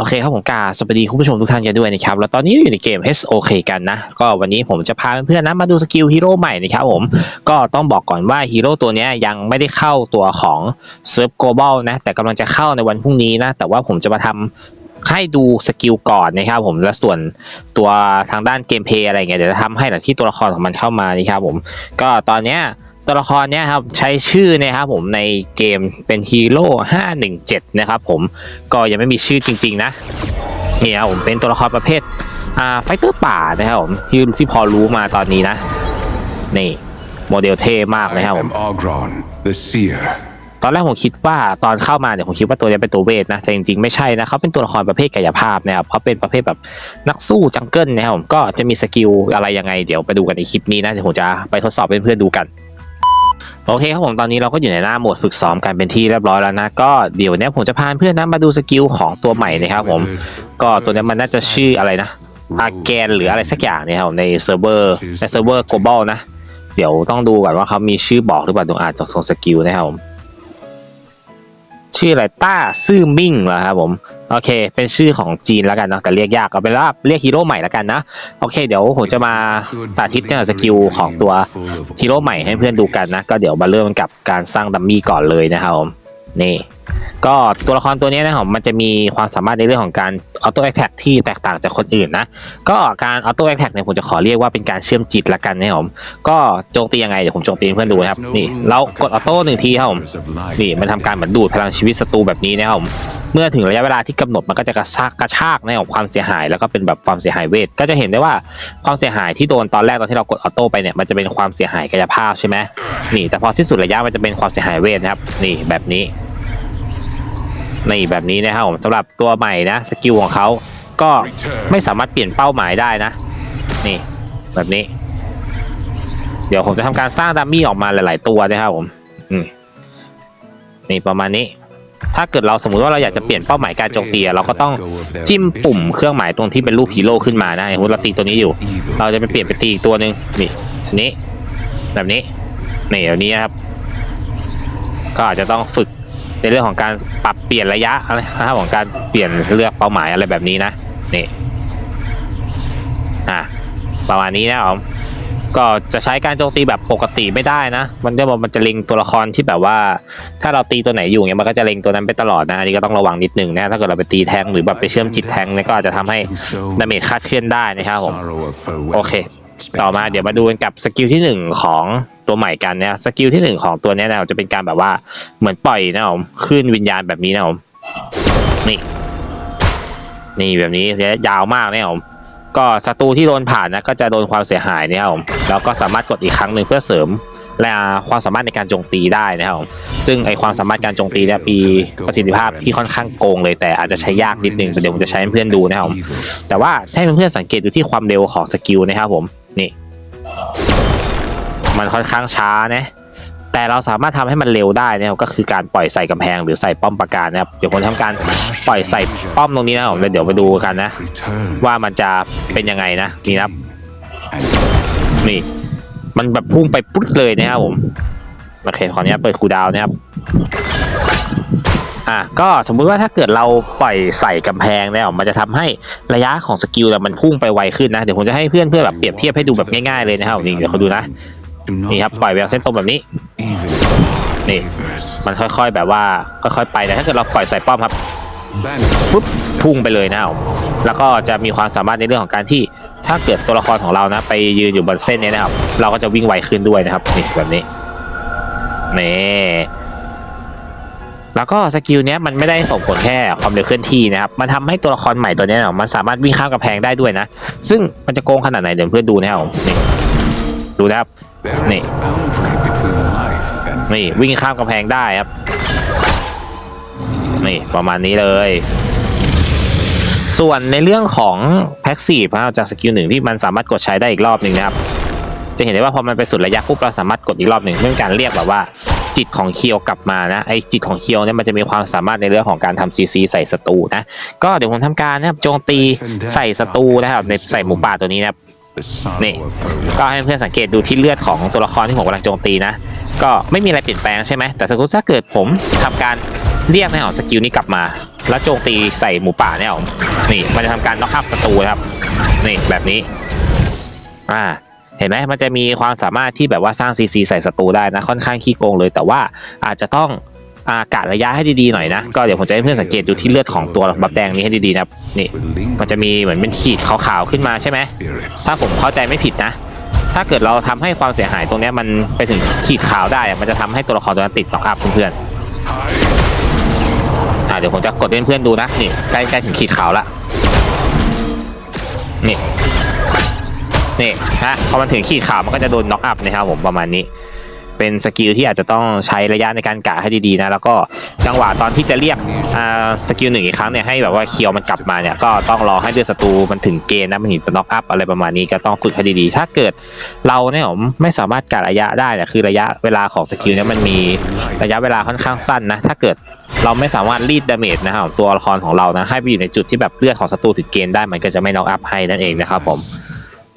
โอเคครับผมกาสวัสดีคุณผู้ชมทุกท่านกันด้วยนะครับ แล้วตอนนี้อยู่ในเกม HOK กันนะ ก็วันนี้ผมจะพาเพื่อนๆนะมาดูสกิลฮีโร่ใหม่นะครับผม ก็ต้องบอกก่อนว่าฮีโร่ตัวนี้ยังไม่ได้เข้าตัวของเซิร์ฟโกลบอลนะ แต่กำลังจะเข้าในวันพรุ่งนี้นะ แต่ว่าผมจะมาทำให้ดูสกิลก่อนนะครับผม และส่วนตัวทางด้านเกมเพลย์อะไรเงี้ยเดี๋ยวจะทำให้หลังที่ตัวละครของมันเข้ามานี่ครับผม ก็ตอนเนี้ย ตัวละครเนี้ยครับใช้ชื่อนะครับผมในเกมเป็นฮีโร่517 นะครับผมก็ยังไม่มีชื่อจริง ๆ นะนี่ครับผมเป็นตัวละครประเภทอ่าไฟเตอร์ป่านะครับผมที่ที่พอรู้มาตอนนี้นะนี่โมเดลเท่มากเลยครับ I ผม am Ogron, the seer. ตอนแรกผมคิดว่าตอนเข้ามาเนี่ยผมคิดว่าตัวเนี้ยเป็นตัวเวทนะแต่จริงๆไม่ใช่นะเขาเป็นตัวละครประเภทกายภาพนะครับเขาเป็นประเภทแบบนักสู้จังเกิลนะครับผมก็จะมีสกิลอะไรยังไงเดี๋ยวไปดูกันในคลิปนี้นะเดี๋ยวผมจะไปทดสอบให้เพื่อนๆดูกัน โอเคครับผมตอนนี้เราก็อยู่ในหน้าโหมดฝึกซ้อมกันเป็นที่เรียบร้อยแล้วนะ ก็เดี๋ยวเนี้ยผมจะพาเพื่อนนะมาดูสกิลของตัวใหม่นะครับผมก็ตัวนี้มันน่าจะชื่ออะไรนะอาแกนหรืออะไรสักอย่างเนี่ยครับในเซิร์ฟเวอร์ในเซิร์ฟเวอร์ global นะ เดี๋ยวต้องดูก่อนว่าเขามีชื่อบอกหรือเปล่าตรงอาจจะส่งสกิลนะครับผม ชื่ออะไรต้าซื่อมิ่งเหรอครับผมโอเค เป็นชื่อของจีนแล้วกันเนาะแต่เรียกยากเอาเป็นว่าเรียกฮีโร่ใหม่แล้วกันนะโอเค เดี๋ยวผมจะมาสาธิตเกี่ยวกับสกิลของตัวฮีโร่ใหม่ให้เพื่อนดูกันนะ ก็เดี๋ยวมาเริ่มกับการสร้างดัมมี่ก่อนเลยนะครับผมนี่ ก็ตัวละครตัวนี้นะครับมันจะมีความสามารถในเรื่องของการออโต้แอคแท็กที่แตกต่างจากคนอื่นนะ ก็การออโต้แอคแท็กเนี่ยผมจะขอเรียกว่าเป็นการเชื่อมจิตละกันนะครับผมก็โจมตียังไงเดี๋ยวผมโจมตีให้เพื่อนดูนะครับนี่เรากดออโต้หนึ่งทีครับผมนี่มันทำการเหมือนดูดพลังชีวิตศัตรูแบบนี้นะครับผมเมื่อถึงระยะเวลาที่กำหนดมันก็จะกระชากกระชากในของความเสียหาย แล้วก็เป็นแบบความเสียหายเวทก็จะเห็นได้ว่าความเสียหายที่โดนตอนแรกตอนที่เรากดออโต้ไปเนี่ยมันจะเป็นความเสียหายกายภาพใช่ไหมนี่แต่พอสิ้นสุดระยะมันจะเป็นความเสียหายเวทนะครับนี่แบบนี้ นี่แบบนี้นะครับผมสำหรับตัวใหม่นะสกิลของเขาก็ไม่สามารถเปลี่ยนเป้าหมายได้นะ นี่ แบบนี้ เดี๋ยวผมจะทำการสร้างดัมมี่ออกมาหลาย ๆ ตัวนะครับผมนี่ประมาณนี้ ถ้าเกิดเราสมมุติว่าเราอยากจะเปลี่ยนเป้าหมายการโจมตีเราก็ต้องจิ้มปุ่มเครื่องหมายตรงที่เป็นรูปฮีโร่ขึ้นมานะไอย่างสมมุติเราตีตัวนี้อยู่ เราจะไปเปลี่ยนไปตีอีกตัวหนึ่งนี่นี้ แบบนี้นี่แบบนี้ครับ ก็อาจจะต้องฝึก ในเรื่องของการปรับเปลี่ยนระยะอะไรนะครับของการเปลี่ยนเลือกเป้าหมายอะไรแบบนี้นะนี่อะประมาณนี้นะครับผมก็จะใช้การโจมตีแบบปกติไม่ได้นะ มันจะบอกมันจะเล็งตัวละครที่แบบว่า ถ้าเราตีตัวไหนอยู่เนี่ยมันก็จะเล็งตัวนั้นไปตลอดนะอันนี้ก็ต้องระวังนิดนึงนะถ้าเกิดเราไปตีแทงหรือแบบไปเชื่อมจิตแทงเนี่ยก็อาจจะทำให้ดาเมจคาดเคลื่อนได้นะครับผมโอเค ต่อมาเดี๋ยวมาดูกันกับสกิลที่หนึ่งของตัวใหม่กันเนี่ยสกิลที่หนึ่งของตัวนี้นะจะเป็นการแบบว่าเหมือนปล่อยนะผมขึ้นวิญญาณแบบนี้นะผมนี่นี่แบบนี้ระยยาวมากเนี่ยผมก็ศัตรูที่โดนผ่านนะก็จะโดนความเสียหายเนี่ยครับผมแล้วก็สามารถกดอีกครั้งหนึ่งเพื่อเสริมและความสามารถในการโจมตีได้นะครับผมซึ่งไอความสามารถการโจมตีเนี่ยมีประสิทธิภาพที่ค่อนข้างโกงเลยแต่อาจจะใช้ยากนิดนึงเดี๋ยวผมจะใช้ให้เพื่อนดูนะครับแต่ว่าให้เพื่อนๆสังเกตดูที่ความเร็วของสกิลนะครับผม นี่ มันค่อนข้างช้านะแต่เราสามารถทำให้มันเร็วได้นะครับก็คือการปล่อยใส่กำแพงหรือใส่ป้อมปราการนะครับเดี๋ยวผมทำการปล่อยใส่ป้อมตรงนี้นะผมเดี๋ยวมาดูกันนะ ว่ามันจะเป็นยังไงนะนี่นะครับนี่มันแบบพุ่งไปปุ๊บเลยนะครับผมโอเคขออนุญาตเปิดคูดาวน์นะครับ อะก็สมมุติว่าถ้าเกิดเราปล่อยใส่กำแพงเนี่ยมันจะทำให้ระยะของสกิลเนี่ยมันพุ่งไปไวขึ้นนะ เดี๋ยวผมจะให้เพื่อนเพื่อแบบเปรียบเทียบให้ดูแบบง่ายๆเลยนะครับนี่เดี๋ยวเขาดูนะนี่ครับปล่อยแบบเส้นตรงแบบนี้นี่มันค่อยๆแบบว่าค่อยๆไปแต่ถ้าเกิดเราปล่อยใส่ป้อมครับปุ๊บพุ่งไปเลยนะครับแล้วก็จะมีความสามารถในเรื่องของการที่ถ้าเกิดตัวละครของเรานะ ไปยืนอยู่บนเส้นนี้นะครับ เราก็จะวิ่งไวขึ้นด้วยนะครับนี่แบบนี้นี่ แล้วก็สกิลเนี้ยมันไม่ได้ส่งผลแค่ความเร็วเคลื่อนที่นะครับ มันทำให้ตัวละครใหม่ตัวนี้เนาะมันสามารถวิ่งข้ามกำแพงได้ด้วยนะ ซึ่งมันจะโกงขนาดไหนเดี๋ยวเพื่อนดูนะครับนี่ดูนะครับนี่นี่วิ่งข้ามกำแพงได้ครับ นี่ประมาณนี้เลย ส่วนในเรื่องของแพ็กซีฟนะครับจากสกิลหนึ่งที่มันสามารถกดใช้ได้อีกรอบหนึ่งนะครับ จะเห็นได้ว่าพอมันไปสุดระยะปุ๊บเราสามารถกดอีกรอบหนึ่งเพื่องการเรียกแบบว่า จิตของเคียวกลับมานะไอจิตของเคียวเนี่ยมันจะมีความสามารถในเรื่องของการทำซีซีใส่ศัตรูนะก็เดี๋ยวผมทำการนะครับโจมตีใส่ศัตรูนะครับในใส่หมูป่าตัวนี้นะครับนี่ก็ให้เพื่อนสังเกตดูที่เลือดของตัวละครที่ผมกำลังโจมตีนะ ก็ไม่มีอะไรเปลี่ยนแปลงใช่ไหมแต่สมมติถ้าเกิดผมทำการเรียกในของสกิลนี้กลับมา แล้วโจมตีใส่หมูป่าเนี่ยผมนี่มันจะทำการน็อกอัพศัตรูนะครับ นี่แบบนี้อ่า เห็นไหมมันจะมีความสามารถที่แบบว่าสร้างซีซีใส่ศัตรูได้นะค่อนข้างขี้โกงเลย แต่ว่าอาจจะต้องอากาศระยะให้ดีๆหน่อยนะ ก็เดี๋ยวผมจะให้เพื่อนสังเกตดูที่เลือดของตัวบับแดงนี้ให้ดีๆนะนี่มันจะมีเหมือนเป็นขีดขาวๆขึ้นมาใช่ไหมถ้าผมเข้าใจไม่ผิดนะ ถ้าเกิดเราทำให้ความเสียหายตรงเนี้ยมันไปถึงขีดขาวได้อะมันจะทำให้ตัวละครตัวนั้นติดน็อกอัพเพื่อนๆอ่าเดี๋ยวผมจะกดให้เพื่อนๆดูนะนี่ใกล้ใกล้ถึงขีดขาวละนี่ นี่ฮะพอมันถึงขีดขาวมันก็จะโดนน็อกอัพนะครับผมประมาณนี้ เป็นสกิลที่อาจจะต้องใช้ระยะในการกะให้ดีๆนะ แล้วก็จังหวะตอนที่จะเรียกสกิลหนึ่งอีกครั้งเนี่ยให้แบบว่าเคียวมันกลับมาเนี่ยก็ต้องรอให้เดือดศัตรูมันถึงเกณฑ์นะมันถึงจะน็อกอัพอะไรประมาณนี้ก็ต้องฝึกให้ดีๆ ถ้าเกิดเราเนี่ยผมไม่สามารถกะระยะได้เนี่ยคือระยะเวลาของสกิลเนี่ยมันมีระยะเวลาค่อนข้างสั้นนะถ้าเกิดเราไม่สามารถรีดดาเมจนะครับตัวละครของเรานะให้ไปอยู่ในจุดที่แบบเลือดของศัตรูถึงเกณฑ์ได้มันก็จะไม่น็อกอัพให้นั่นเองนะครับผม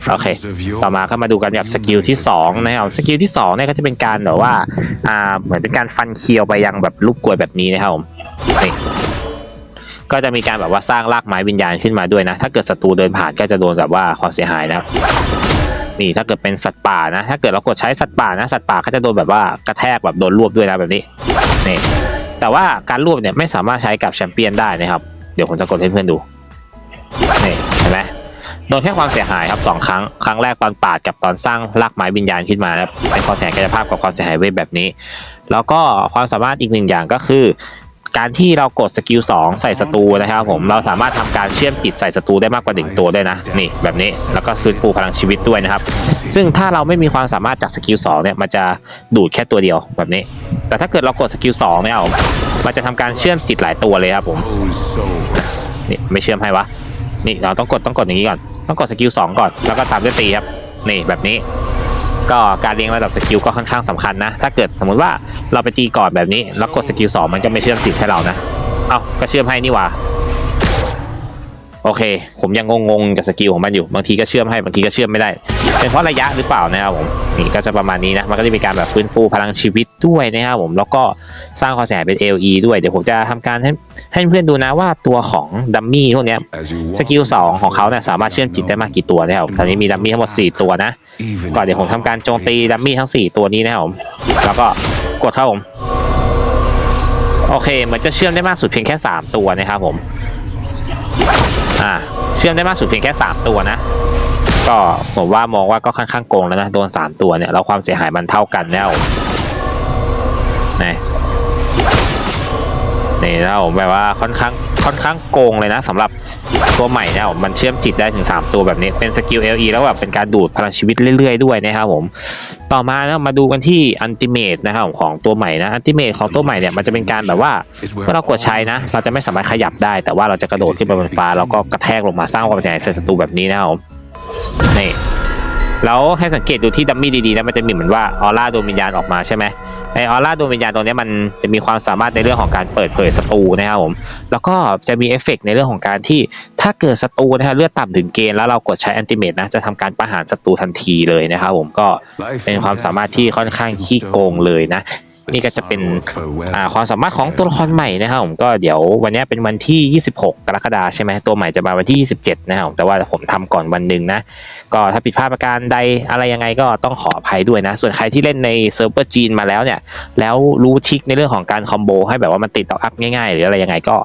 โอเค Friends of your ต่อมาก็มาดูกันกับสกิลที่2นะครับ สกิลที่2เนี่ยก็จะเป็นการแบบว่า อ่า เหมือนเป็นการฟันเคียวไปยังแบบลูกกลวยแบบนี้นะครับผมนี่ก็จะมีการแบบว่าสร้างรากไม้วิญญาณขึ้นมาด้วยนะ ถ้าเกิดศัตรูเดินผ่านก็จะโดนแบบว่าความเสียหายนะครับนี่ถ้าเกิดเป็นสัตว์ป่านะ ถ้าเกิดเรากดใช้สัตว์ป่านะ สัตว์ป่าก็จะโดนแบบว่ากระแทกแบบโดนรวบด้วยนะแบบนี้ นี่ แต่ว่าการรวบเนี่ยไม่สามารถใช้กับแชมเปี้ยนได้นะครับ เดี๋ยวผมจะกดให้เพื่อนดู นี่เห็นไหม โดนแค่ความเสียหายครับสองครั้ง ครั้งแรกตอนปาดกับตอนสร้างรากไม้วิญญาณขึ้นมานะครับเป็นความเสียหายกายภาพกับความเสียหายเวทแบบนี้ แล้วก็ความสามารถอีกหนึ่งอย่างก็คือ การที่เรากดสกิล2ใส่ศัตรูนะครับผมเราสามารถทำการเชื่อมจิตใส่ศัตรูได้มากกว่าหนึ่งตัวได้นะนี่แบบนี้แล้วก็ฟื้นฟูพลังชีวิตด้วยนะครับ ซึ่งถ้าเราไม่มีความสามารถจากสกิล2เนี่ยมันจะดูดแค่ตัวเดียวแบบนี้ แต่ถ้าเกิดเรากดสกิล2เนี่ยมมันจะทำการเชื่อมจิตหลายตัวเลยครับผมนี่ไม่เชื่อมให้วะ นี่เราต้องกดต้องกดอย่างนี้ก่อน ต้องกดสกิลสองก่อน แล้วก็ตามด้วยตีครับ นี่แบบนี้ ก็การเรียงระดับสกิลก็ค่อนข้างสำคัญนะ ถ้าเกิดสมมติว่าเราไปตีก่อนแบบนี้ แล้วกดสกิลสองมันก็ไม่เชื่อมติดให้เรานะ เอ้าก็เชื่อมให้นี่ว่า โอเค ผมยังงงๆกับสกิลของมันอยู่ บางทีก็เชื่อมให้ บางทีก็เชื่อมไม่ได้ เป็นเพราะระยะหรือเปล่านะครับผม นี่ก็จะประมาณนี้นะ มันก็จะมีการแบบฟื้นฟูพลังชีวิตด้วยนะครับผม แล้วก็สร้างความเสียหายเป็น LE ด้วย เดี๋ยวผมจะทำการให้ให้เพื่อนดูนะว่าตัวของดัมมี่พวกนี้สกิลสองของเขาเนี่ยสามารถเชื่อมจิตได้มากกี่ตัวนะครับตอนนี้มีดัมมี่ทั้งหมด 4 ตัวนะ ก่อนเดี๋ยวผมทำการโจมตีดัมมี่ทั้ง 4 ตัวนี้นะครับผม แล้วก็กดเข้าผม โอเคมือนจะเชื่อมได้มากสุดเพียงแค่ 3 ตัวนะครับผม อ่าเชื่อมได้มากสุดเพียงแค่ 3 ตัวนะ ก็ผมว่ามองว่าก็ค่อนข้างโกงแล้วนะโดน 3 ตัวเนี่ยแล้วความเสียหายมันเท่ากันแล้วนี่นี่นะผมแบบว่าค่อนข้าง ค่อนข้างโกงเลยนะสำหรับตัวใหม่เนี่ยผมมันเชื่อมจิตได้ถึง 3 ตัวแบบนี้เป็นสกิล LE แล้วแบบเป็นการดูดพลังชีวิตเรื่อยๆด้วยนะครับผมต่อมานะมาดูกันที่อันติเมตนะครับของตัวใหม่นะอันติเมตของตัวใหม่เนี่ยมันจะเป็นการแบบว่าเมื่อเรากดใช้นะ เราจะไม่สามารถขยับได้ แต่ว่าเราจะกระโดดขึ้นไปบนฟ้าแล้วก็กระแทกลงมาสร้างความเสียหายใส่ศัตรูแบบนี้นะครับผมนี่แล้วให้สังเกตดูที่ดัมมี่ดีๆนะมันจะมีเหมือนว่าออร่าดวงวิญญาณออกมาใช่ไหม ไอออร่าดวงวิญญาณตรงนี้มันจะมีความสามารถในเรื่องของการเปิดเผยศัตรูนะครับผมแล้วก็จะมีเอฟเฟกต์ในเรื่องของการที่ถ้าเกิดศัตรูนะครับเลือดต่ำถึงเกณฑ์แล้วเรากดใช้แอนติเมตนะจะทำการประหารศัตรูทันทีเลยนะครับผมก็เป็นความสามารถที่ค่อนข้างขี้โกงเลยนะ นี่ก็จะเป็น sorrow of farewell. อ่าความสามารถของตัวละครใหม่นะครับผมก็เดี๋ยววันนี้เป็นวันที่ 26 กรกฎาคมใช่ไหมตัวใหม่จะมาวันที่ 27 นะครับผมแต่ว่าผมทำก่อนวันหนึ่งนะ ก็ถ้าผิดพลาดประการใดอะไรยังไงก็ต้องขออภัยด้วยนะ ส่วนใครที่เล่นในเซิร์ฟเวอร์จีนมาแล้วเนี่ย แล้วรู้ทริคในเรื่องของการคอมโบให้แบบว่ามันติดต่ออัพง่ายๆ หรืออะไรยังไงก็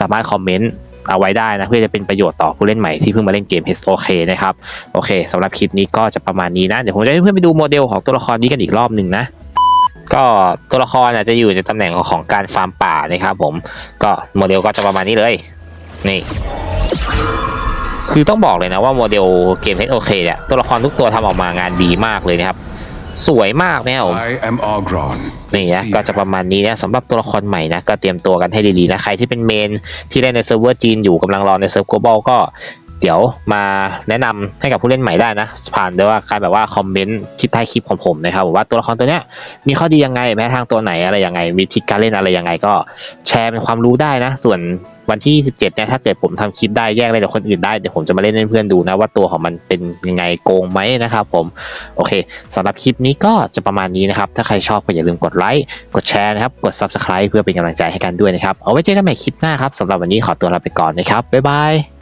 สามารถคอมเมนต์เอาไว้ได้นะเพื่อจะเป็นประโยชน์ต่อผู้เล่นใหม่ที่เพิ่งมาเล่นเกม HOK นะครับ โอเคสำหรับคลิปนี้ก็จะประมาณนี้นะ เดี๋ยวผมจะให้เพื่อนไปดูโมเดลของตัวละครนี้กันอีกรอบหนึ่งนะ ก็ตัวละครอาจจะอยู่ในตำแหน่งของการฟาร์มป่านะครับผมก็โมเดลก็จะประมาณนี้เลยนี่คือต้องบอกเลยนะว่าโมเดลเกม HOK เนี่ยตัวละครทุกตัวทำออกมางานดีมากเลยนะครับ สวยมากนะครับผม I am Ogron. นี่นะก็จะประมาณนี้นะสำหรับตัวละครใหม่นะก็เตรียมตัวกันให้ดีๆนะใครที่เป็นเมนที่เล่นในเซิร์ฟเวอร์จีนอยู่กำลังรอในเซิร์ฟ global ก็ เดี๋ยวมาแนะนำให้กับผู้เล่นใหม่ได้นะผ่านด้วยว่าการแบบว่าคอมเมนต์คลิปใต้คลิปของผมนะครับว่าตัวละครตัวเนี้ยมีข้อดียังไงแม้ทางตัวไหนอะไรยังไงวิธีการเล่นอะไรยังไงก็แชร์เป็นความรู้ได้นะ ส่วนวันที่ 17เนี่ยถ้าเกิดผมทำคลิปได้แยกอะไรจากคนอื่นได้เดี๋ยวผมจะมาเล่นให้เพื่อนดูนะว่าตัวของมันเป็นยังไงโกงไหมนะครับผมโอเคสำหรับคลิปนี้ก็จะประมาณนี้นะครับ ถ้าใครชอบก็อย่าลืมกดไลค์กดแชร์นะครับกด subscribe เพื่อเป็นกำลังใจให้กันด้วยนะครับเอาไว้เจอกันใหม่คลิปหน้าครับสำหรับวันนี้ขอตัวลาไปก่อนนะครับบ๊ายบาย